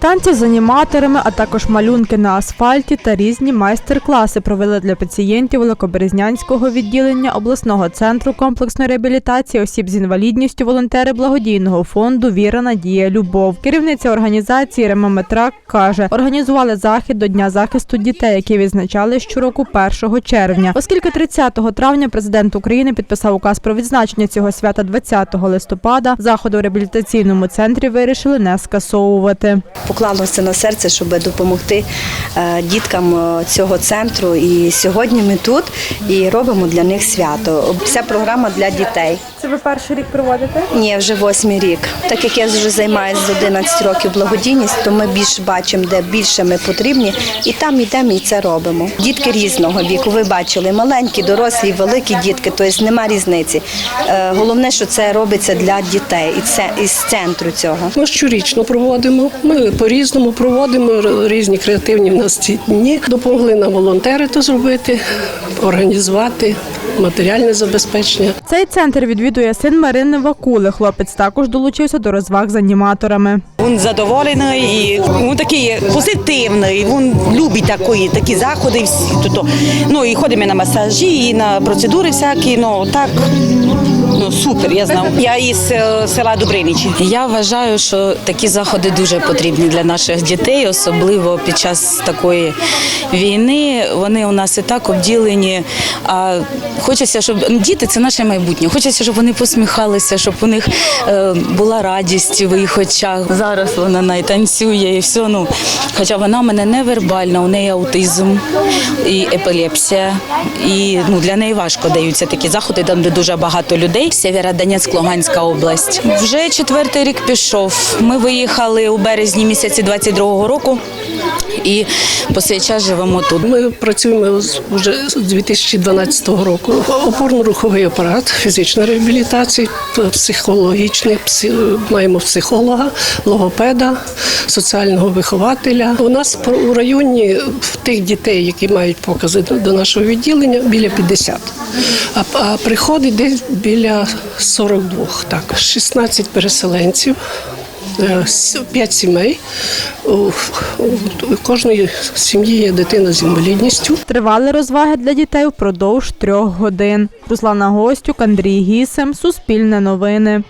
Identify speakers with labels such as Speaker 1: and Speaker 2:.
Speaker 1: Танці з аніматорами, а також малюнки на асфальті та різні майстер-класи провели для пацієнтів Великоберезнянського відділення обласного центру комплексної реабілітації осіб з інвалідністю волонтери благодійного фонду Віра, Надія, Любов. Керівниця організації Рема Метрак каже, організували захід до Дня захисту дітей, який відзначали щороку 1 червня. Оскільки 30 травня президент України підписав указ про відзначення цього свята 20 листопада, заходи у реабілітаційному центрі вирішили не скасовувати.
Speaker 2: Поклалося на серце, щоб допомогти е, діткам е, цього центру. І сьогодні ми тут і робимо для них свято. Вся програма для дітей.
Speaker 1: Це ви перший рік проводите?
Speaker 2: Ні, вже восьмий рік. Так як я вже займаюся з 11 років благодійність, то ми більш бачимо, де більше ми потрібні, і там йдемо і це робимо. Дітки різного віку. Ви бачили, маленькі, дорослі, великі дітки, тобто нема різниці. Е, Головне, що це робиться для дітей, і це із центру цього.
Speaker 3: Ми щорічно проводимо. Ми по-різному проводимо різні креативні в нас ці дні. Допомогли нам волонтери то зробити, організувати матеріальне забезпечення.
Speaker 1: Цей центр відвідує син Марини Вакули. Хлопець також долучився до розваг з аніматорами.
Speaker 4: Він задоволений і він такий позитивний. Він любить такі, такі заходи. Всі, то, ну і ходимо на масажі, і на процедури всякі. Ну так ну супер. Я знав. Я із е, села Дубриничі.
Speaker 5: Я вважаю, що такі заходи дуже потрібні для наших дітей, особливо під час такої війни. Вони у нас і так обділені. А хочеться, щоб ну, діти це наше майбутнє. Хочеться, щоб вони посміхалися, щоб у них е, була радість в їх очах. Зараз вона найтанцює і все. Ну, хоча вона в мене невербальна, у неї аутизм і епілепсія. І ну, для неї важко даються такі заходи, там де дуже багато людей. Сєвєродонецьк, Луганська область. Вже четвертий рік пішов. Ми виїхали у березні місяці 22-го року і по цей час живемо тут.
Speaker 3: Ми працюємо вже з 2012 року. Опорно-руховий апарат, фізична реабілітація, психологічний, псі- маємо психолога, логопеда, соціального вихователя. У нас у районі тих дітей, які мають покази до- нашого відділення, біля 50. А, а приходить десь біля 42. Так, 16 переселенців. Е, П'ять сімей. У кожної сім'ї є дитина з інвалідністю.
Speaker 1: Тривали розваги для дітей впродовж трьох годин. Руслана Гостюк, Андрій Гісем, Суспільне новини.